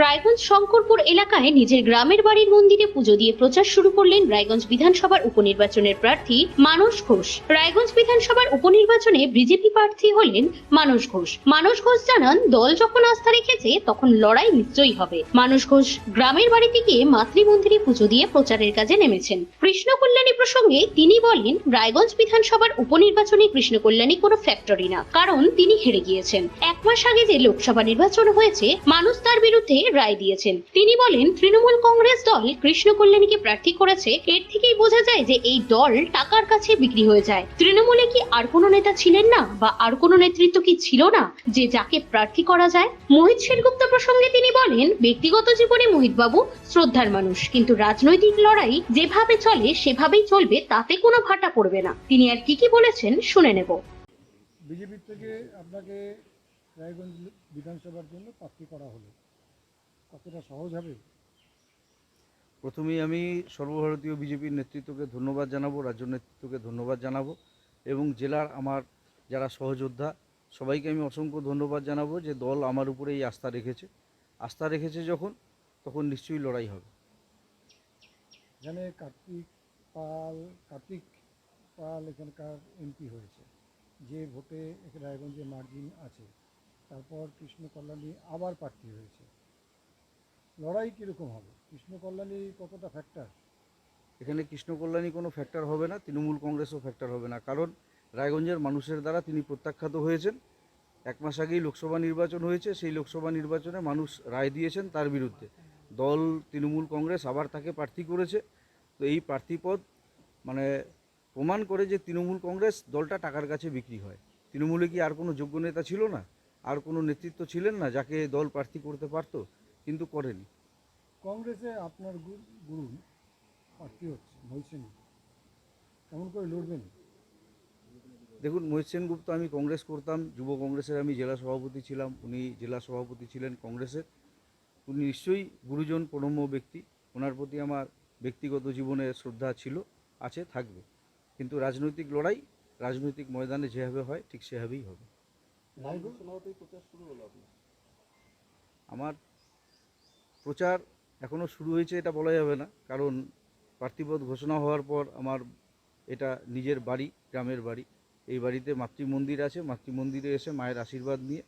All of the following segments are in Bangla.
রায়গঞ্জ শঙ্করপুর এলাকায় নিজের গ্রামের বাড়ির মন্দিরে পুজো দিয়ে প্রচার শুরু করলেন রায়গঞ্জ বিধানসভার উপনির্বাচনের প্রার্থী মানস ঘোষ। রায়গঞ্জ বিধানসভার উপনির্বাচনে বিজেপি প্রার্থী হলেন মানস ঘোষ। মানস ঘোষ জানান, দল যখন আস্থা রেখেছে, তখন লড়াই নিশ্চয়ই হবে। মানস ঘোষ গ্রামের বাড়িতে গিয়ে মাতৃমন্দিরে পুজো দিয়ে প্রচারের কাজে নেমেছেন। কৃষ্ণ কল্যাণী প্রসঙ্গে তিনি বলেন, রায়গঞ্জ বিধানসভার উপনির্বাচনে কৃষ্ণ কল্যাণী কোনো ফ্যাক্টরি না, কারণ তিনি হেরে গিয়েছেন। এক মাস আগে যে লোকসভা নির্বাচন হয়েছে মানুষ তার বিরুদ্ধে রায় দিয়েছেন। তিনি বলেন, তৃণমূল কংগ্রেস দল কৃষ্ণ কল্যাণীকে প্রার্থী করেছে। এর থেকেই বোঝা যায় যে এই দল টাকার কাছে বিক্রি হয়ে যায়। তৃণমূলে কি আর কোনো নেতা ছিলেন না? বা আর কোনো নেতৃত্ব কি ছিল না যে যাকে প্রার্থী করা যায়? মোহিত সেনগুপ্ত প্রসঙ্গে তিনি বলেন, ব্যক্তিগত জীবনে মোহিত বাবু শ্রদ্ধার মানুষ। কিন্তু রাজনৈতিক লড়াই যেভাবে চলে, সেভাবেই চলবে, তাতে কোনো ভাটা পড়বে না। তিনি আর কি কি বলেছেন, শুনে নেব। বিজেপির থেকে আপনাকে রায়গঞ্জ বিধানসভার জন্য প্রার্থী করা হলো। কতটা সহজ হবে? প্রথমেই আমি সর্বভারতীয় বিজেপির নেতৃত্বকে ধন্যবাদ জানাব রাজ্য নেতৃত্বকে ধন্যবাদ জানাব এবং জেলার আমার যারা সহযোদ্ধা সবাইকে আমি অসংখ্য ধন্যবাদ জানাব যে দল আমার উপরে এই আস্থা রেখেছে। আস্থা রেখেছে যখন তখন নিশ্চয়ই লড়াই হবে। এখানে কার্তিক পাল কার্তিক পাল এখানকার এমপি হয়েছে। যে ভোটে এখানে রায়গঞ্জে মার্জিন আছে তারপর কৃষ্ণ কল্যাণী আবার প্রার্থী হয়েছে। লড়াই কীরকম হবে? কৃষ্ণ কল্যাণী কতটা ফ্যাক্টর এখানে কৃষ্ণ কল্যাণী কোনো ফ্যাক্টর হবে না, তৃণমূল কংগ্রেসও ফ্যাক্টর হবে না। কারণ রায়গঞ্জের মানুষের দ্বারা তিনি প্রত্যাখ্যাত হয়েছেন। এক মাস আগেই লোকসভা নির্বাচন হয়েছে, সেই লোকসভা নির্বাচনে মানুষ রায় দিয়েছেন তার বিরুদ্ধে। দল তৃণমূল কংগ্রেস আবার তাকে প্রার্থী করেছে। তো এই প্রার্থী পদ মানে প্রমাণ করে যে তৃণমূল কংগ্রেস দলটা টাকার কাছে বিক্রি হয়। তৃণমূলে কি আর কোনো যোগ্য নেতা ছিল না? আর কোনো নেতৃত্ব ছিলেন না যাকে দল প্রার্থী করতে পারতো? কিন্তু করেনি কংগ্রেসে আপনার গুরু প্রার্থী হচ্ছে মহিষেন কেমন করে লড়বেন দেখুন মহিত সেনগুপ্ত আমি কংগ্রেস করতাম যুব কংগ্রেসের আমি জেলা সভাপতি ছিলাম উনি জেলা সভাপতি ছিলেন কংগ্রেসের উনি নিশ্চয়ই গুরুজন প্রণম্য ব্যক্তি ওনার প্রতি আমার ব্যক্তিগত জীবনে শ্রদ্ধা ছিল আছে থাকবে কিন্তু রাজনৈতিক লড়াই রাজনৈতিক ময়দানে যেভাবে হয় ঠিক সেভাবেই হবে আমার প্রচার এখনও শুরু হয়েছে এটা বলা যাবে না কারণ প্রার্থীপদ ঘোষণা হওয়ার পর আমার এটা নিজের বাড়ি গ্রামের বাড়ি। এই বাড়িতে মাতৃমন্দির আছে মাতৃমন্দিরে এসে মায়ের আশীর্বাদ নিয়ে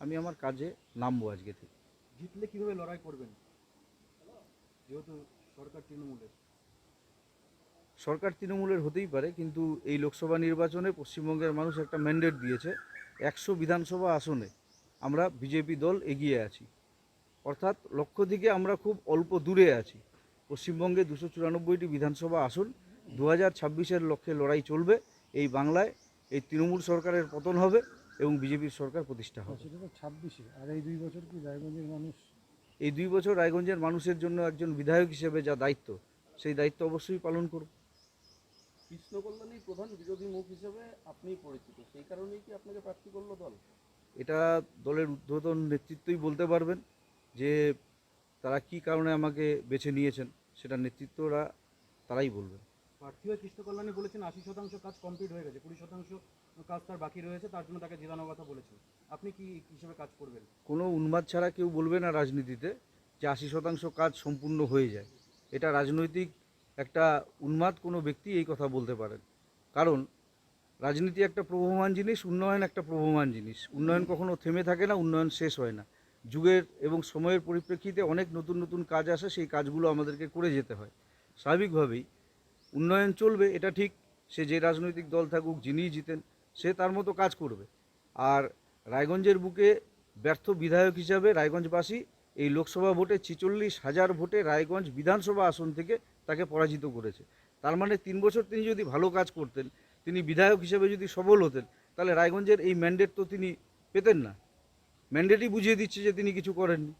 আমি আমার কাজে নামবো আজকে থেকে। জিতলে কীভাবে লড়াই করবেন? যেহেতু সরকার তৃণমূলের। সরকার তৃণমূলের হতেই পারে কিন্তু এই লোকসভা নির্বাচনে পশ্চিমবঙ্গের মানুষ একটা ম্যান্ডেট দিয়েছে একশো বিধানসভা আসনে আমরা বিজেপি দল এগিয়ে আছি। অর্থাৎ লক্ষ্য থেকে আমরা খুব অল্প দূরে আছি। পশ্চিমবঙ্গে দুশো চুরানব্বইটি বিধানসভা আসন দু হাজার ছাব্বিশের লক্ষ্যে লড়াই চলবে এই বাংলায় এই তৃণমূল সরকারের পতন হবে এবং বিজেপির সরকার প্রতিষ্ঠা হবে। সেটা ছাব্বিশে আর এই দুই বছর কি রায়গঞ্জের মানুষ? এই দুই বছর রায়গঞ্জের মানুষের জন্য একজন বিধায়ক হিসেবে যা দায়িত্ব সেই দায়িত্ব অবশ্যই পালন করব কৃষ্ণ কল্যাণীর প্রধান বিরোধী মুখ হিসেবে আপনিই পরিচিত সেই কারণেই কি আপনাকে প্রার্থী করল দল? এটা দলের ঊর্ধ্বতন নেতৃত্বই বলতে পারবেন। যে তারা কি কারণে আমাকে বেছে নিয়েছেন সেটা নেতৃত্বরা তারাই বলবেন। প্রার্থী হয়ে কৃষ্ণ কল্যাণী বলেছেন আশি শতাংশ কাজ কমপ্লিট হয়ে গেছে কুড়ি শতাংশ কাজ তার বাকি রয়েছে তার জন্য তাকে জেতানোর কথা বলেছেন। আপনি কি হিসেবে কাজ করবেন? কোনো উন্মাদ ছাড়া কেউ বলবে না রাজনীতিতে যে আশি শতাংশ কাজ সম্পূর্ণ হয়ে যায়। এটা রাজনৈতিক একটা উন্মাদ কোনো ব্যক্তি এই কথা বলতে পারেন। কারণ রাজনীতি একটা প্রবহমান জিনিস উন্নয়ন একটা প্রবহমান জিনিস। উন্নয়ন কখনো থেমে থাকে না উন্নয়ন শেষ হয় না। যুগের এবং সময়ের পরিপ্রেক্ষিতে অনেক নতুন নতুন কাজ আসে, সেই কাজগুলো আমাদেরকে করে যেতে হয়। স্বাভাবিকভাবেই উন্নয়ন চলবে, এটা ঠিক। সে যে রাজনৈতিক দল থাকুক, যিনিই জিতেন, সে তার মতো কাজ করবে। আর রায়গঞ্জের বুকে ব্যর্থ বিধায়ক হিসাবে রায়গঞ্জবাসী এই লোকসভা ভোটে ছিচল্লিশ হাজার ভোটে রায়গঞ্জ বিধানসভা আসন থেকে তাকে পরাজিত করেছে। তার মানে তিন বছর তিনি যদি ভালো কাজ করতেন, তিনি বিধায়ক হিসেবে যদি সবল হতেন, তাহলে রায়গঞ্জের এই ম্যান্ডেট তো তিনি পেতেন না। ম্যান্ডেটই বুঝিয়ে দিচ্ছে যে তিনি কিছু করেননি।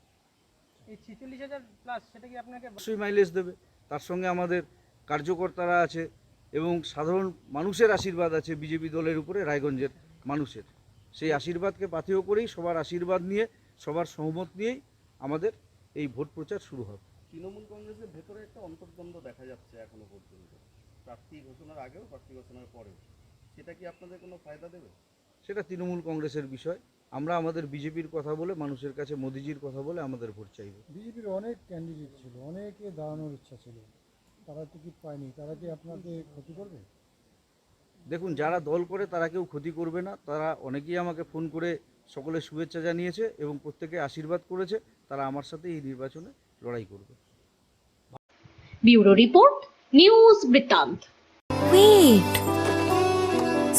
এই ছিচল্লিশ হাজার প্লাস সেটা কি আপনাকে অবশ্যই মাইলেজ দেবে। তার সঙ্গে আমাদের কার্যকর্তারা আছে এবং সাধারণ মানুষের আশীর্বাদ আছে বিজেপি দলের উপরে রায়গঞ্জের মানুষের। সেই আশীর্বাদকে পাথেয় করেই সবার আশীর্বাদ নিয়ে সবার সহমত নিয়েই আমাদের এই ভোট প্রচার শুরু হবে। তৃণমূল কংগ্রেসের ভেতরে একটা অন্তর্দ্বন্দ্ব দেখা যাচ্ছে এখনও পর্যন্ত। প্রার্থী ঘোষণার আগেও প্রার্থী ঘোষণার পরেও। সেটা কি আপনাদের কোনো ফায়দা দেবে? সেটা তৃণমূল কংগ্রেসের বিষয়। আমরা আমাদের বিজেপির কথা বলে মানুষের কাছে মোদিজির কথা বলে আমাদের ভোট চাইব। বিজেপির অনেক ক্যান্ডিডেট ছিল অনেকে দাঁড়ানোর ইচ্ছা ছিল। তারা টিকিট পায়নি তারা কি আপনাকে ক্ষতি করবে? দেখুন যারা দল করে তারা কেউ ক্ষতি করবে না তারা অনেকেই আমাকে ফোন করে সকলে শুভেচ্ছা জানিয়েছে এবং প্রত্যেকে আশীর্বাদ করেছে তারা আমার সাথে এই নির্বাচনে লড়াই করবে। ব্যুরো রিপোর্ট নিউজ বৃত্তান্ত। Wait.